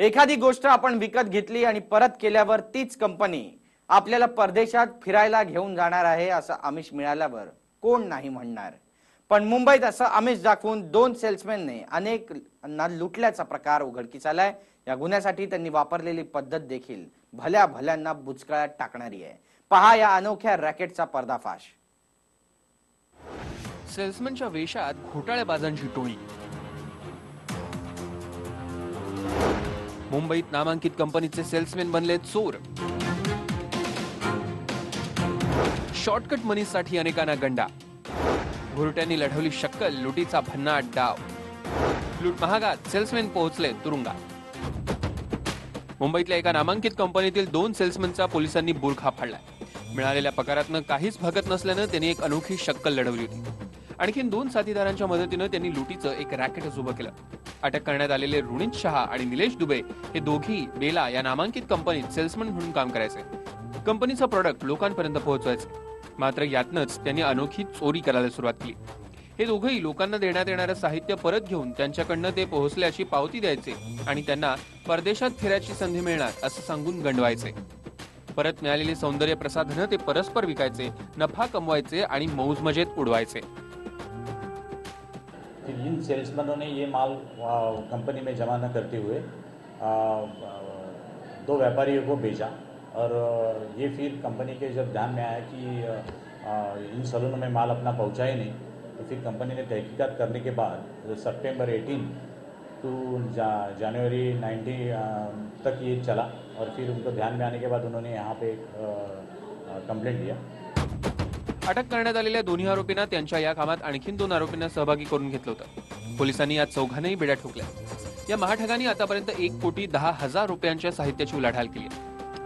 एखादी गोष्ट आपण विकत घेतली आणि परत केल्यावर तीच कंपनी आपल्याला परदेशात फिरायला घेऊन जाणार आहे असं आमिष मिळाल्यावर कोण नाही म्हणणार. पण मुंबईत असं आमिष दाखवून दोन सेल्समॅनने अनेक ना लुटल्याचा प्रकार उघडकीस आलाय. या गुन्ह्यासाठी त्यांनी वापरलेली पद्धत देखील भल्या भल्यांना बुचकळ्यात टाकणारी आहे. पहा या अनोख्या रॅकेटचा पर्दाफाश. सेल्समनच्या वेशात घोटाळेबाजांची टोळी. मुंबईत नामांकित कंपनीचे सेल्समॅन बनले चोर. शॉर्टकट मनीसाठी अनेकांना गंडा. घुरट्यांनी लढवली शक्कल लुटीचा भन्नाट डाव. लूट महागात सेल्समॅन पोहोचले तुरुंगात. मुंबईतल्या एका नामांकित कंपनीतील दोन सेल्समनचा पोलिसांनी बुरखा फाडलाय मिळालेल्या पगारातनं काहीच भागत नसल्यानं त्यांनी एक अनोखी शक्कल लढवली होती. आणखीन दोन साथीदारांच्या मदतीनं त्यांनी लुटीचं एक रॅकेटच उभं केलं. अटक करण्यात आलेले रुणित शहा आणि निलेश दुबे हे दोघी बेला या नामांकित कंपनीत सेल्समन म्हणून काम करायचे. कंपनीचं प्रॉडक्ट लोकांपर्यंत पोहोचवायचे. मात्र यातनच त्यांनी अनोखी चोरी करायला सुरुवात केली. हे दोघंही लोकांना देण्यात येणारं साहित्य परत घेऊन त्यांच्याकडनं ते पोहोचल्याची पावती द्यायचे आणि त्यांना परदेशात फिरायची संधी मिळणार असं सांगून गंडवायचे. परत मिळालेली सौंदर्य प्रसाधनं ते परस्पर विकायचे नफा कमवायचे आणि मौजमजेत उडवायचे. फिर इन सेल्समैनों ने ये माल कंपनी में जमा न करते हुए दो व्यापारियों को भेजा और ये फिर कंपनी के जब ध्यान में आया कि इन सलूनों में माल अपना पहुँचा ही नहीं तो फिर कंपनी ने तहकीकात करने के बाद सितंबर 18 टू जा, जनवरी 90 तक ये चला और फिर उनको ध्यान में आने के बाद उन्होंने यहाँ पे कंप्लेंट दिया। अटक करण्यात आलेल्या दोन्ही आरोपींना त्यांच्या या कामात आणखी दोन आरोपींना सहभागी करून घेतलं होतं. पोलिसांनी या चौघांनाही बेड्या ठोकल्या. या महाठगांनी आतापर्यंत एक कोटी दहा हजार रुपयांच्या साहित्याची उलाढाल केली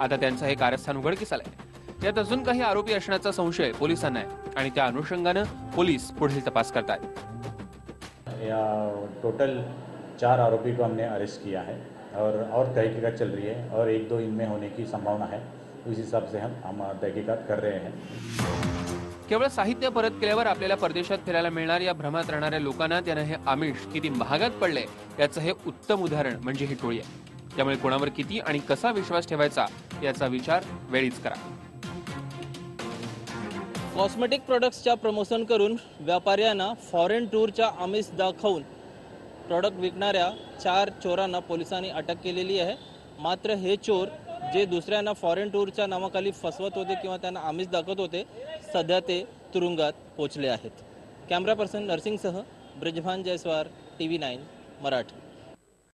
आता त्यांचं हे कारस्थान उघडकीस आलंय. यात अजून काही आरोपी असण्याचा संशय पोलिसांना आहे आणि त्या अनुषंगानं पोलीस पुढील तपास करतायत. या टोटल चार आरोपी को हमने अरेस्ट किया है और और तहकीकात चल रही है और एक दो इनमें होने की संभावना है। उस हिसाब से हम हम तहकीकात कर रहे हैं। केवळ साहित्य परत केल्यावर आपल्याला परदेशात फिरायला मिळणार या भ्रमात राहणाऱ्या लोकांना त्यांना हे आमिष किती महागात पडले याचं हे उत्तम उदाहरण म्हणजे ही टोळी आहे. त्यामुळे कोणावर किती आणि कसा विश्वास ठेवायचा याचा विचार वेळीच करा. कॉस्मेटिक प्रोडक्ट्सच्या प्रमोशन करून व्यापाऱ्यांना फॉरेन टूरच्या आमिष दाखवून प्रॉडक्ट विकणाऱ्या चार चोरांना पोलिसांनी अटक केलेली आहे. मात्र हे चोर जे दुसऱ्यांना फॉरेन टूरच्या नावाखाली फसवत होते किंवा त्यांना आमिष दाखवत होते सध्या ते तुरुंगात पोचले आहेत. Camera person नर्सिंगसह Brijbhan Jaiswar T V nine Marathi.